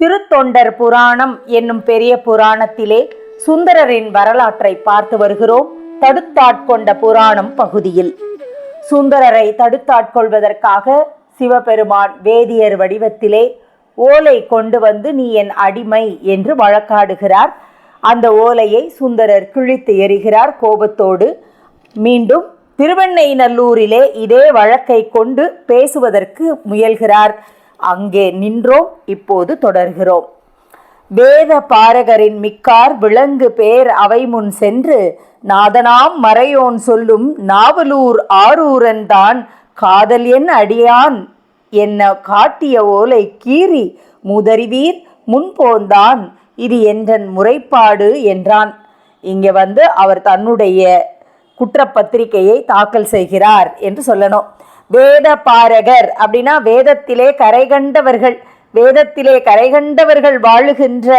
திருத்தொண்டர் புராணம் என்னும் பெரிய புராணத்திலே சுந்தரரின் வரலாற்றை பார்த்து வருகிறோம். தடுத்தாட்கொண்ட புராணம் பகுதியில். சுந்தரரை தடுத்தாட்கொள்வதற்காக சிவபெருமான் வேதியர் வடிவத்திலே ஓலை கொண்டு வந்து நீ என் அடிமை என்று வழக்காடுகிறார். அந்த ஓலையை சுந்தரர் கிழித்து எறிகிறார். கோபத்தோடு மீண்டும் திருவெண்ணைநல்லூரிலே இதே வழக்கை கொண்டு பேசுவதற்கு முயல்கிறார். அங்கே நின்றோம் இப்போது தொடர்கிறோம். வேத பாரகரின் மிக்கார் விலங்கு பேர் அவை முன் சென்று நாதனாம் மறையோன் சொல்லும் நாவலூர் ஆரூரன்தான் காதல் என் அடியான் என்ன காட்டிய ஓலை கீறி முதறிவீர் முன்போந்தான் இது என்றன் முறைப்பாடு என்றான். இங்கே வந்து அவர் தன்னுடைய குற்றப்பத்திரிகையை தாக்கல் செய்கிறார் என்று சொல்லணும். வேத பாரகர் அப்படின்னா வேதத்திலே கரை கண்டவர்கள் வேதத்திலே கரை கண்டவர்கள் வாழுகின்ற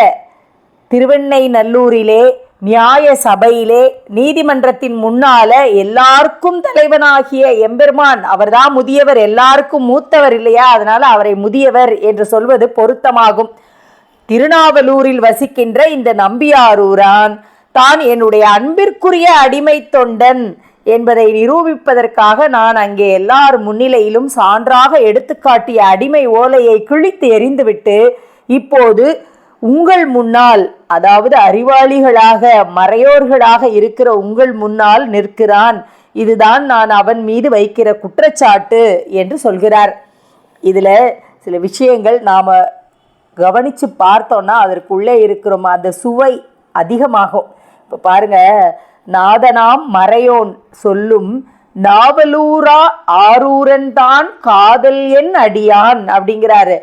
திருவெண்ணை நல்லூரிலே நியாய சபையிலே நீதிமன்றத்தின் முன்னால எல்லாருக்கும் தலைவனாகிய எம்பெருமான். அவர்தான் முதியவர் எல்லாருக்கும் மூத்தவர் இல்லையா? அதனால அவரை முதியவர் என்று சொல்வது பொருத்தமாகும். திருநாவலூரில் வசிக்கின்ற இந்த நம்பியாரூரான் தான் என்னுடைய அன்பிற்குரிய அடிமை தொண்டன். என்பதை நிரூபிப்பதற்காக நான் அங்கே எல்லார் முன்னிலையிலும் சான்றாக எடுத்துக்காட்டிய அடிமை ஓலையை கிழித்து எறிந்துவிட்டு இப்போது உங்கள் முன்னால் அதாவது அறிவாளிகளாக மறையோர்களாக இருக்கிற உங்கள் முன்னால் நிற்கிறான். இதுதான் நான் அவன் மீது வைக்கிற குற்றச்சாட்டு என்று சொல்கிறார். இதில் சில விஷயங்கள் நாம் கவனித்து பார்த்தோன்னா அதற்குள்ளே இருக்கிறோம். அந்த சுவை அதிகமாகும். இப்போ பாருங்க நாதனாம் மறையோன் சொல்லும் நாவலூரா ஆரூரன் தான் காதல் என் அடியான் அப்படிங்கிறாரு.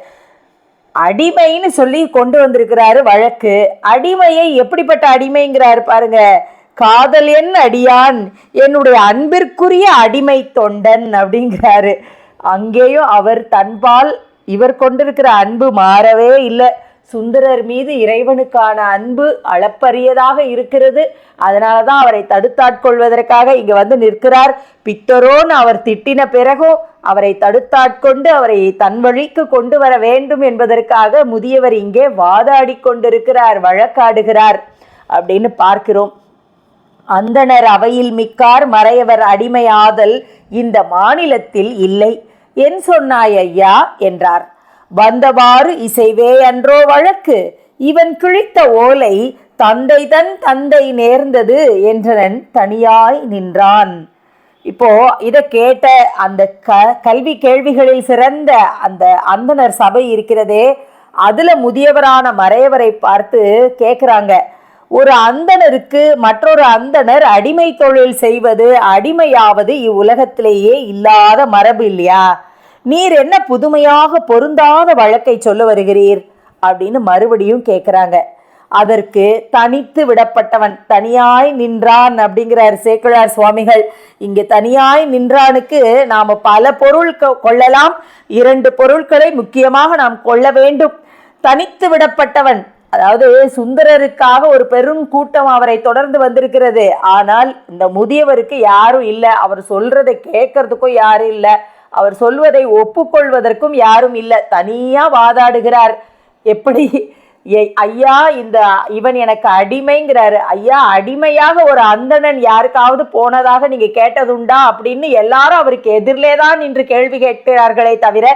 அடிமைன்னு சொல்லி கொண்டு வந்திருக்கிறாரு வழக்கு. அடிமையை எப்படிப்பட்ட அடிமைங்கிறாரு பாருங்க. காதல் என் அடியான் என்னுடைய அன்பிற்குரிய அடிமை தொண்டன் அப்படிங்கிறாரு. அங்கேயும் அவர் தன்பால் இவர் கொண்டிருக்கிற அன்பு மாறவே இல்லை. சுந்தரர் மீது இறைவனுக்கான அன்பு அளப்பரியதாக இருக்கிறது. அதனால தான் அவரை தடுத்தாட்கொள்வதற்காக இங்கே வந்து நிற்கிறார். பித்தரோன்னு அவர் திட்டின பிறகும் அவரை தடுத்தாட்கொண்டு அவரை தன் வழிக்கு கொண்டு வர வேண்டும் என்பதற்காக முதியவர் இங்கே வாதாடி கொண்டிருக்கிறார் வழக்காடுகிறார் அப்படின்னு பார்க்கிறோம். அந்தணர் அவையில் மிக்கார் மறையவர் அடிமையாதல் இந்த மாநிலத்தில் இல்லை. என் சொன்னாய் ஐயா என்றார். வந்தவாறு இசைவே அன்றோ வழக்கு. இவன் கிழித்த ஓலை தந்தை தன் தந்தை நேர்ந்தது என்றனன் தனியாய் நின்றான். இப்போ இதை கேட்ட அந்த க கல்வி கேள்விகளில் சிறந்த அந்த அந்தனர் சபை இருக்கிறதே அதில் முதியவரான மறையவரை பார்த்து கேட்குறாங்க ஒரு அந்தனருக்கு மற்றொரு அந்தனர் அடிமை தொழில் செய்வது அடிமையாவது இவ்வுலகத்திலேயே இல்லாத மரபு இல்லையா? நீர் என்ன புதுமையாக பொருந்தாத வழக்கை சொல்ல வருகிறீர்? அப்படின்னு மறுபடியும் கேட்குறாங்க அதற்கு தனித்து விடப்பட்டவன் தனியாய் நின்றான் அப்படிங்கிறார் சேக்கிழார் சுவாமிகள். இங்கே தனியாய் நின்றானுக்கு நாம் பல பொருள் கொள்ளலாம். இரண்டு பொருட்களை முக்கியமாக நாம் கொள்ள வேண்டும். தனித்து விடப்பட்டவன் அதாவது சுந்தரருக்காக ஒரு பெரும் கூட்டம் அவரை தொடர்ந்து வந்திருக்கிறது. ஆனால் இந்த முதியவருக்கு யாரும் இல்லை. அவர் சொல்றதை கேட்கறதுக்கும் யாரும் இல்லை. அவர் சொல்வதை ஒப்புக்கொள்வதற்கும் யாரும் இல்லை. தனியாக வாதாடுகிறார். எப்படி? ஐயா இந்த இவன் எனக்கு அடிமைங்கிறாரு. ஐயா அடிமையாக ஒரு அந்தணன் யாருக்காவது போனதாக நீங்க கேட்டதுண்டா அப்படின்னு எல்லாரும் அவருக்கு எதிரிலே தான் நின்று கேள்வி கேட்கிறார்களே தவிர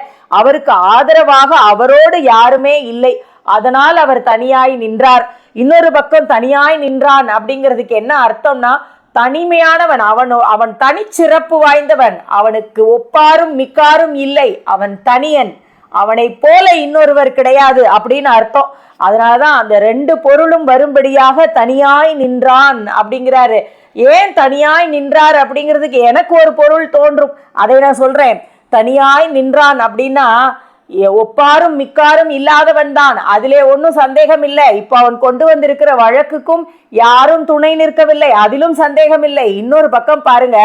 அவருக்கு ஆதரவாக அவரோடு யாருமே இல்லை. அதனால் அவர் தனியாய் நின்றார். இன்னொரு பக்கம் தனியாய் நின்றான் அப்படிங்கிறதுக்கு என்ன அர்த்தம்னா தனிமையானவன் அவன் அவன் தனிச்சிறப்பு வாய்ந்தவன். அவனுக்கு ஒப்பாரும் மிக்காரும் இல்லை. அவன் தனியன். அவனைப் போல இன்னொருவர் கிடையாது அப்படின்னு அர்த்தம். அதனாலதான் அந்த ரெண்டு பொருளும் வரும்படியாக தனியாய் நின்றான் அப்படிங்கிறாரு. ஏன் தனியாய் நின்றார் அப்படிங்கிறதுக்கு எனக்கு ஒரு பொருள் தோன்றும். அதை நான் சொல்றேன். தனியாய் நின்றான் அப்படின்னா ஒப்பாரும் மிக்காரும் இல்லாதவன் தான். அதிலே ஒன்றும் சந்தேகம் இல்லை இப்போ அவன் கொண்டு வந்திருக்கிற வழக்குக்கும் யாரும் துணை நிற்கவில்லை. அதிலும் சந்தேகம் இல்லை இன்னொரு பக்கம் பாருங்க.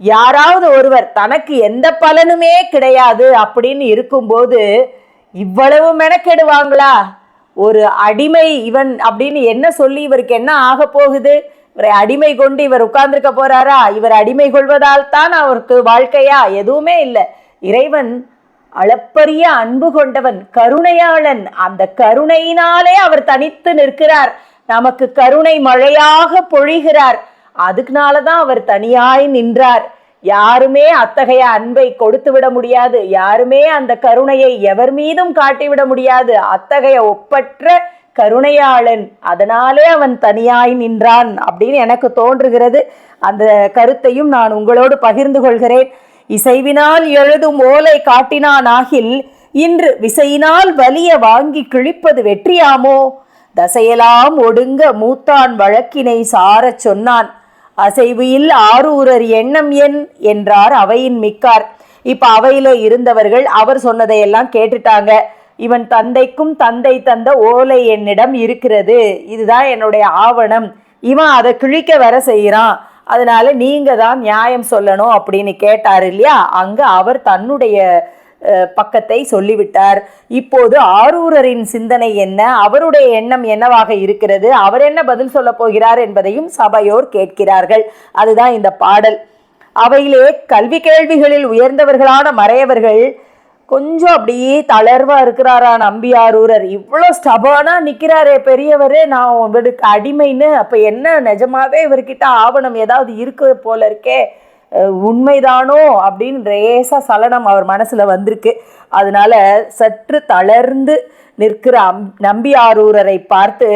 யாராவது ஒருவர் தனக்கு எந்த பலனுமே கிடையாது அப்படின்னு இருக்கும்போது இவ்வளவு மெனக்கெடுவாங்களா? ஒரு அடிமை இவன் அப்படின்னு என்ன சொல்லி இவருக்கு என்ன ஆக போகுது? இவரை அடிமை கொண்டு இவர் உட்கார்ந்துருக்க போறாரா? இவர் அடிமை கொள்வதால் தான் அவருக்கு வாழ்க்கையா? எதுவுமே இல்லை. இறைவன் அளப்பரிய அன்பு கொண்டவன் கருணையாளன். அந்த கருணையினாலே அவர் தனித்து நிற்கிறார். நமக்கு கருணை மழையாக பொழிகிறார். அதுக்குனாலதான் அவர் தனியாய் நின்றார். யாருமே அத்தகைய அன்பை கொடுத்து விட முடியாது. யாருமே அந்த கருணையை எவர் மீதும் காட்டிவிட முடியாது. அத்தகைய ஒப்பற்ற கருணையாளன். அதனாலே அவன் தனியாய் நின்றான் அப்படின்னு எனக்கு தோன்றுகிறது. அந்த கருத்தையும் நான் உங்களோடு பகிர்ந்து கொள்கிறேன். இசைவினால் எழுதும் ஓலை காட்டினான் ஆகில் இன்று விசையினால் வலிய வாங்கி கிழிப்பது வெற்றியாமோ? தசையெல்லாம் ஒடுங்க மூத்தான் வழக்கினை சாரச் சொன்னான். அசைவில் ஆரூரர் எண்ணம் என் என்றார் அவையின் மிக்கார். இப்ப அவையில இருந்தவர்கள் அவர் சொன்னதையெல்லாம் கேட்டுட்டாங்க. இவன் தந்தைக்கும் தந்தை தந்த ஓலை என்னிடம் இருக்கிறது. இதுதான் என்னுடைய ஆவணம். இவன் அதை கிழிக்க வர செய்கிறான். அதனால நீங்க தான் நியாயம் சொல்லணும் அப்படின்னு கேட்டார் இல்லையா? அங்க அவர் தன்னுடைய பக்கத்தை சொல்லிவிட்டார். இப்போது ஆரூரரின் சிந்தனை என்ன? அவருடைய எண்ணம் என்னவாக இருக்கிறது? அவர் என்ன பதில் சொல்ல போகிறார் என்பதையும் சபையோர் கேட்கிறார்கள். அதுதான் இந்த பாடல். அவையிலே கல்வி கேள்விகளில் உயர்ந்தவர்களான மறையவர்கள் கொஞ்சம் அப்படியே தளர்வா இருக்கிறாரா நம்பியாரூரர் இவ்வளோ ஸ்டபானா நிற்கிறாரே பெரியவரே நான் இவருக்கு அடிமைன்னு அப்போ என்ன நிஜமாவே இவர்கிட்ட ஆவணம் ஏதாவது இருக்கு போல இருக்கே. உண்மைதானோ? அப்படின்னு ரேசா சலனம் அவர் மனசுல வந்திருக்கு. அதனால சற்று தளர்ந்து நிற்கிற அம் நம்பியாரூரரை பார்த்து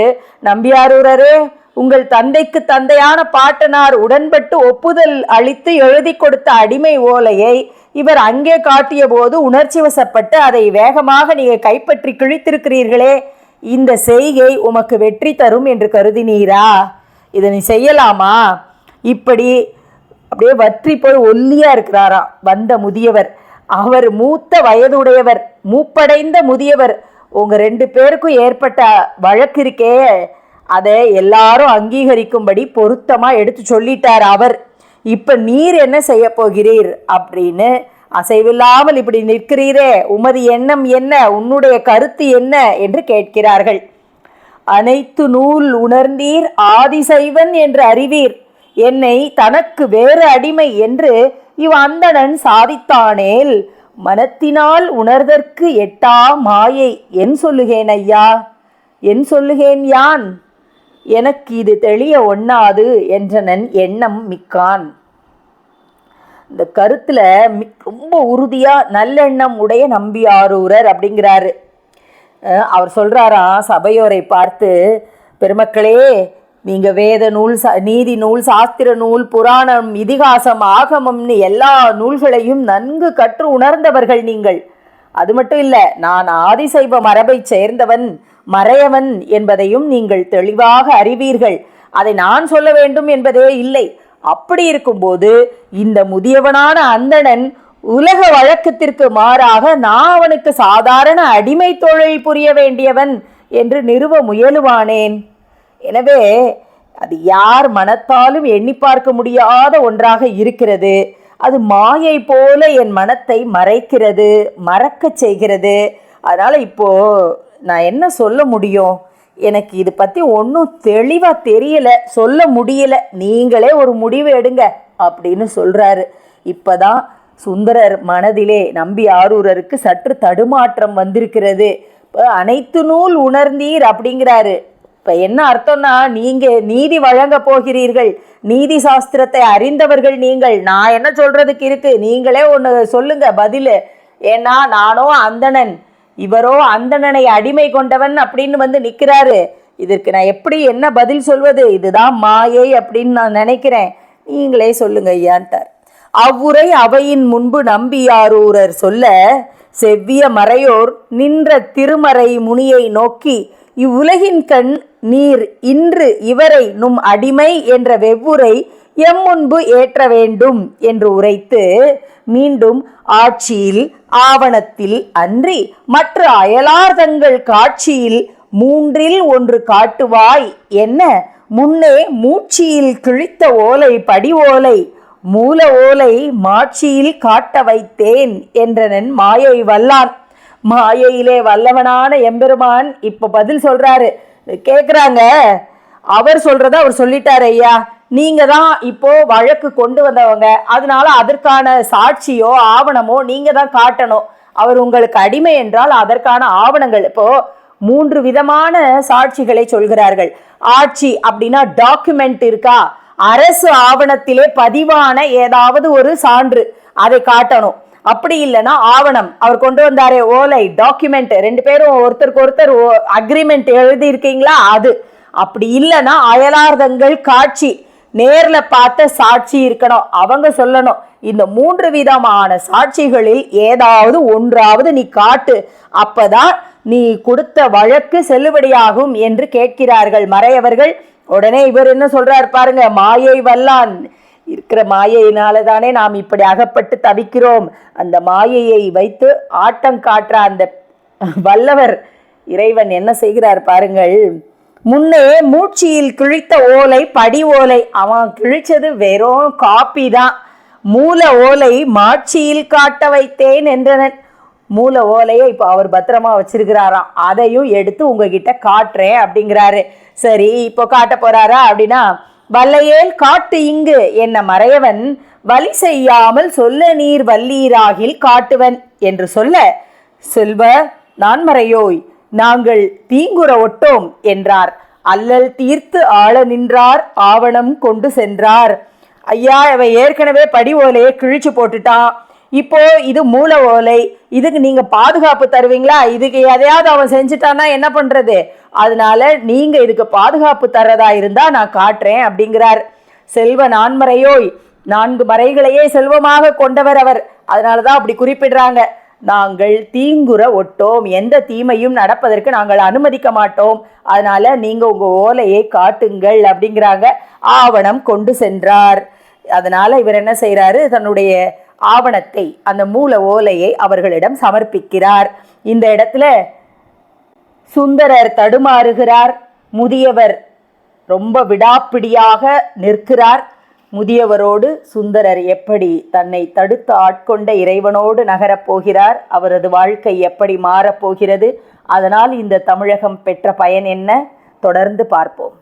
நம்பியாரூரரே உங்கள் தந்தைக்கு தந்தையான பாட்டனார் உடன்பட்டு ஒப்புதல் அளித்து எழுதி கொடுத்த அடிமை ஓலையை இவர் அங்கே காட்டிய போது உணர்ச்சி வசப்பட்டு அதை வேகமாக நீங்கள் கைப்பற்றி கிழித்திருக்கிறீர்களே. இந்த செய்கை உமக்கு வெற்றி தரும் என்று கருதினீரா? இதை நீ செய்யலாமா? இப்படி அப்படியே வற்றி போய் ஒல்லியா இருக்கிறாராம் வந்த முதியவர். அவர் மூத்த வயதுடையவர் மூப்படைந்த முதியவர். உங்க ரெண்டு பேருக்கும் ஏற்பட்ட வழக்கு இருக்கே. அதை எல்லாரும் அங்கீகரிக்கும்படி பொருத்தமாக எடுத்து சொல்லிட்டார் அவர். இப்போ நீர் என்ன செய்ய போகிறீர் அப்படின்னு அசைவில்லாமல் இப்படி நிற்கிறீரே உமது எண்ணம் என்ன உன்னுடைய கருத்து என்ன என்று கேட்கிறார்கள். அனைத்து நூல் உணர்ந்தீர் ஆதிசைவன் என்று அறிவீர். என்னை தனக்கு வேறு அடிமை என்று இவ் அந்தணன் சாதித்தானேல் மனத்தினால் உணர்தற்கு எட்டா மாயை. என் சொல்லுகேன் ஐயா என் சொல்லுகேன் யான்? எனக்கு இது தெளிய ஒண்ணாது என்றனன் எண்ணம் மிக்கான். இந்த கருத்தில் ரொம்ப உறுதியாக நல்லெண்ணம் உடைய நம்பி ஆரூரர் அப்படிங்கிறாரு அவர் சொல்கிறாராம் சபையோரை பார்த்து பெருமக்களே நீங்கள் வேத நூல் சா- நீதி நூல் சாஸ்திர நூல் புராணம் இதிகாசம் ஆகமம்னு எல்லா நூல்களையும் நன்கு கற்று உணர்ந்தவர்கள் நீங்கள். அது மட்டும் இல்லை நான் ஆதிசைவ மரபைச் சேர்ந்தவன். மறையவன் என்பதையும் நீங்கள் தெளிவாக அறிவீர்கள். அதை நான் சொல்ல வேண்டும் என்பதே இல்லை. அப்படி இருக்கும்போது இந்த முதியவனான அந்தணன் உலக வழக்கத்திற்கு மாறாக நான் அவனுக்கு சாதாரண அடிமை தொழில் புரிய வேண்டியவன் என்று நிறுவ முயலுவானேன். எனவே அது யார் மனத்தாலும் எண்ணி பார்க்க முடியாத ஒன்றாக இருக்கிறது. அது மாயை போல என் மனத்தை மறைக்கிறது மறக்கச் செய்கிறது. அதனால் இப்போது நான் என்ன சொல்ல முடியும்? எனக்கு இது பற்றி ஒன்றும் தெளிவாக தெரியல. சொல்ல முடியல. நீங்களே ஒரு முடிவு எடுங்க அப்படின்னு சொல்கிறாரு இப்போ தான் சுந்தரர் மனதிலே நம்பி ஆரூரருக்கு சற்று தடுமாற்றம் வந்திருக்கிறது. அனைத்து நூல் உணர்ந்தீர் அப்படிங்கிறாரு. இப்போ என்ன அர்த்தம்னா நீங்கள் நீதி வழங்க போகிறீர்கள். நீதி சாஸ்திரத்தை அறிந்தவர்கள் நீங்கள். நான் என்ன சொல்கிறதுக்கு இருக்குது நீங்களே ஒன்று சொல்லுங்கள் பதில். ஏன்னா நானோ அந்தணன். இவரோ அந்தணனை அடிமை கொண்டவன் அப்படின்னு வந்து நிற்கிறாரு இதற்கு நான் எப்படி என்ன பதில் சொல்வது? இதுதான் மாயை அப்படின்னு நான் நினைக்கிறேன். நீங்களே சொல்லுங்க ஐயான்ட்டார். அவ்வுரை அவையின் முன்பு நம்பியாரூரர் சொல்ல செவ்விய மறையோர் நின்ற திருமறை முனியை நோக்கி இவ்வுலகின் கண் நீர் இன்று இவரை நும் அடிமை என்ற வெவ்வுரை எம் முன்பு ஏற்ற வேண்டும் என்று உரைத்து மீண்டும் ஆட்சியில் ஆவணத்தில் அன்றி மற்ற அயலார்தங்கள் காட்சியில் மூன்றில் ஒன்று காட்டுவாய் என்ன? முன்னே மூச்சியில் கிழித்த ஓலை படி ஓலை மூல ஓலை மாட்சியில் காட்ட வைத்தேன் என்றனன் மாயை வல்லான். மாயையிலே வல்லவனான எம்பெருமான் இப்ப பதில் சொல்றாரு. கேக்குறாங்க. அவர் சொல்றத அவர் சொல்லிட்டாரு ஐயா. நீங்க தான் இப்போ வழக்கு கொண்டு வந்தவங்க. அதனால அதற்கான சாட்சியோ ஆவணமோ நீங்க தான் காட்டணும். அவர் உங்களுக்கு அடிமை என்றால் அதற்கான ஆவணங்கள். இப்போ மூன்று விதமான சாட்சிகளை சொல்கிறார்கள். ஆட்சி அப்படின்னா டாக்குமெண்ட் இருக்கா? அரசு ஆவணத்திலே பதிவான ஏதாவது ஒரு சான்று. அதை காட்டணும். அப்படி இல்லைன்னா ஆவணம். அவர் கொண்டு வந்தாரே ஓலை டாக்குமெண்ட் ரெண்டு பேரும் ஒருத்தருக்கு ஒருத்தர் அக்ரிமெண்ட் எழுதி இருக்கீங்களா அது. அப்படி இல்லைன்னா அயலார்தங்கள் காட்சி. நேரில் பார்த்த சாட்சி இருக்கணும். அவங்க சொல்லணும். இந்த மூன்று விதமான சாட்சிகளில் ஏதாவது ஒன்றாவது நீ காட்டு. அப்பதான் நீ கொடுத்த வழக்கு செல்லுபடியாகும் என்று கேட்கிறார்கள் மறையவர்கள். உடனே இவர் என்ன சொல்றார் பாருங்க மாயை வல்லான். இருக்கிற மாயையினால தானே நாம் இப்படி அகப்பட்டு தவிக்கிறோம். அந்த மாயையை வைத்து ஆட்டம் காட்டுற அந்த வல்லவர் இறைவன் என்ன செய்கிறார் பாருங்கள் முன்னே மூச்சியில் கிழித்த ஓலை படி ஓலை. அவன் கிழிச்சது வெறும் காப்பி தான். மூல ஓலை மாட்சியில் காட்ட வைத்தேன் என்றனன். மூல ஓலையை இப்போ அவர் பத்திரமா வச்சிருக்கிறாராம். அதையும் எடுத்து உங்ககிட்ட காட்டுறேன் அப்படிங்கிறாரு. சரி இப்போ காட்ட போறாரா அப்படின்னா வல்லையேல் காட்டு இங்கு. என்ன மறையவன் வலி செய்யாமல் சொல்ல நீர் வல்லீராகில் காட்டுவன் என்று சொல்ல செல்வ நான் மறையோய். நாங்கள் தீங்குற ஒட்டோம் என்றார். அல்லல் தீர்த்து ஆள நின்றார் ஆவணம் கொண்டு சென்றார். ஐயா இவன் ஏற்கனவே படி ஓலையை கிழிச்சு போட்டுட்டான் இப்போ இது மூல ஓலை இதுக்கு நீங்க பாதுகாப்பு தருவீங்களா? இதுக்கு எதையாவது அவன் செஞ்சுட்டான்னா என்ன பண்றது? அதனால நீங்க இதுக்கு பாதுகாப்பு தர்றதா இருந்தா நான் காட்டுறேன் அப்படிங்கிறார். செல்வ நான்மறையோய் நான்கு மறைகளையே செல்வமாக கொண்டவர் அவர். அதனாலதான் அப்படி குறிப்பிடுறாங்க. நாங்கள் தீங்குற ஒட்டோம். எந்த தீமையும் நடப்பதற்கு நாங்கள் அனுமதிக்க மாட்டோம். அதனால் நீங்கள் உங்கள் ஓலையை காட்டுங்கள் அப்படிங்கிறாங்க. ஆவணம் கொண்டு சென்றார். அதனால் இவர் என்ன செய்கிறாரு தன்னுடைய ஆவணத்தை அந்த மூல ஓலையை அவர்களிடம் சமர்ப்பிக்கிறார். இந்த இடத்துல சுந்தரர் தடுமாறுகிறார். முதியவர் ரொம்ப விடாப்பிடியாக நிற்கிறார். முதியவரோடு சுந்தரர் எப்படி தன்னை தடுத்து ஆட்கொண்ட இறைவனோடு நகரப் போகிறார்? அவரது வாழ்க்கை எப்படி மாறப்போகிறது அதனால் இந்த தமிழகம் பெற்ற பயன் என்ன? தொடர்ந்து பார்ப்போம்.